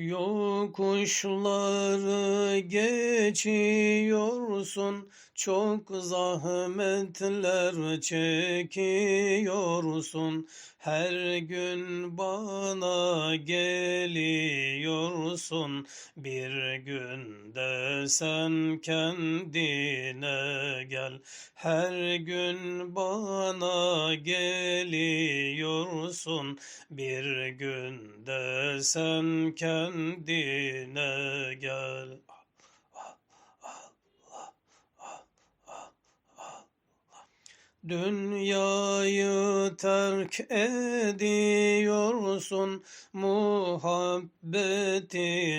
Yokuşları geçiyorsun, çok zahmetler çekiyorsun. Her gün bana geliyorsun, bir günde sen kendine gel. Her gün bana geliyorsun, bir günde sen kendine gel. Dünyayı terk ediyorsun, muhabbeti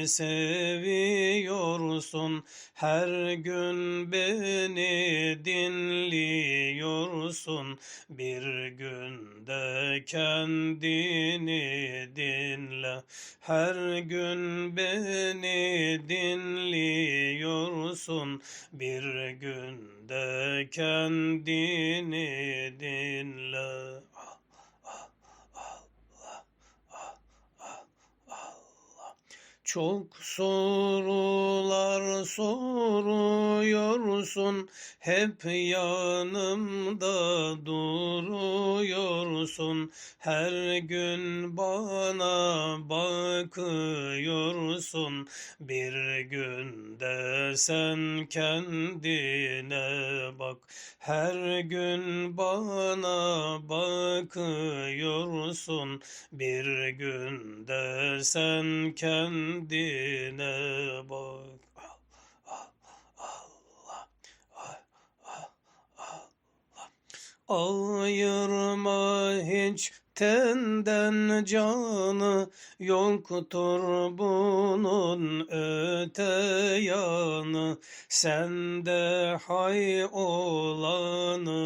seviyorsun. Her gün beni dinliyorsun, bir günde kendini dinle. Her gün beni dinliyorsun, bir günde kendini dinle. Çok sorular soruyorsun, hep yanımda duruyorsun. Her gün bana bakıyorsun, bir günde sen kendine bak. Her gün bana bakıyorsun, bir günde sen kendine bak. Ayırma hiç tenden canı yoktur bunun öte yanı. Sende hay olanı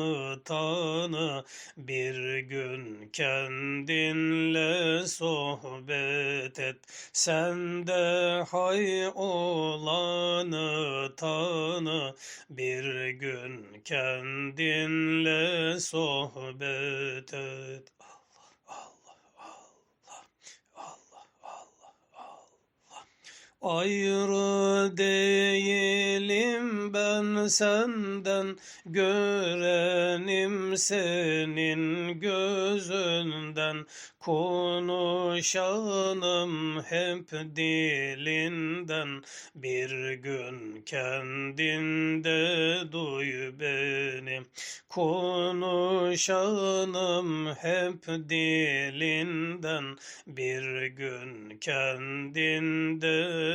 tanı. Bir gün kendinle sohbet et. Sende hay olanı tanı. Bir gün kendinle sohbet et. Ayrı değilim ben senden, görenim senin gözünden. Konuşanım hep dilinden, bir gün kendinde duy beni. Konuşanım hep dilinden, bir gün kendinde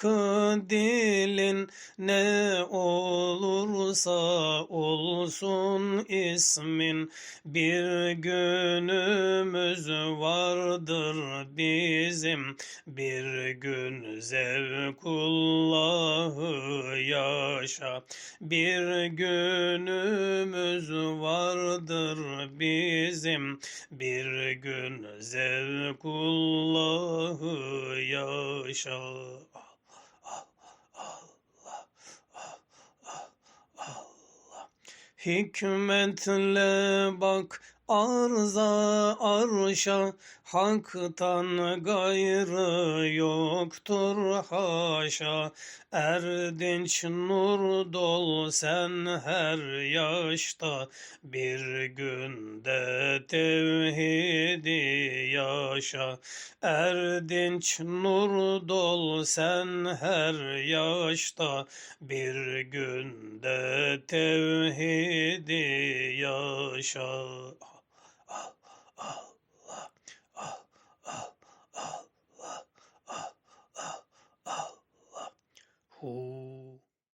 hakkı dilin ne olursa olsun ismin. Bir günümüz vardır bizim. Bir gün zevkullahı yaşa. Bir günümüz vardır bizim. Bir gün zevkullahı yaşa Hikmetle bak arza arşa Hak'tan gayrı yoktur haşa. Erdinç nur dol sen her yaşta Bir günde tevhidi yaşa. Erdinç nur dol sen her yaşta Bir günde tevhidi yaşa Oh.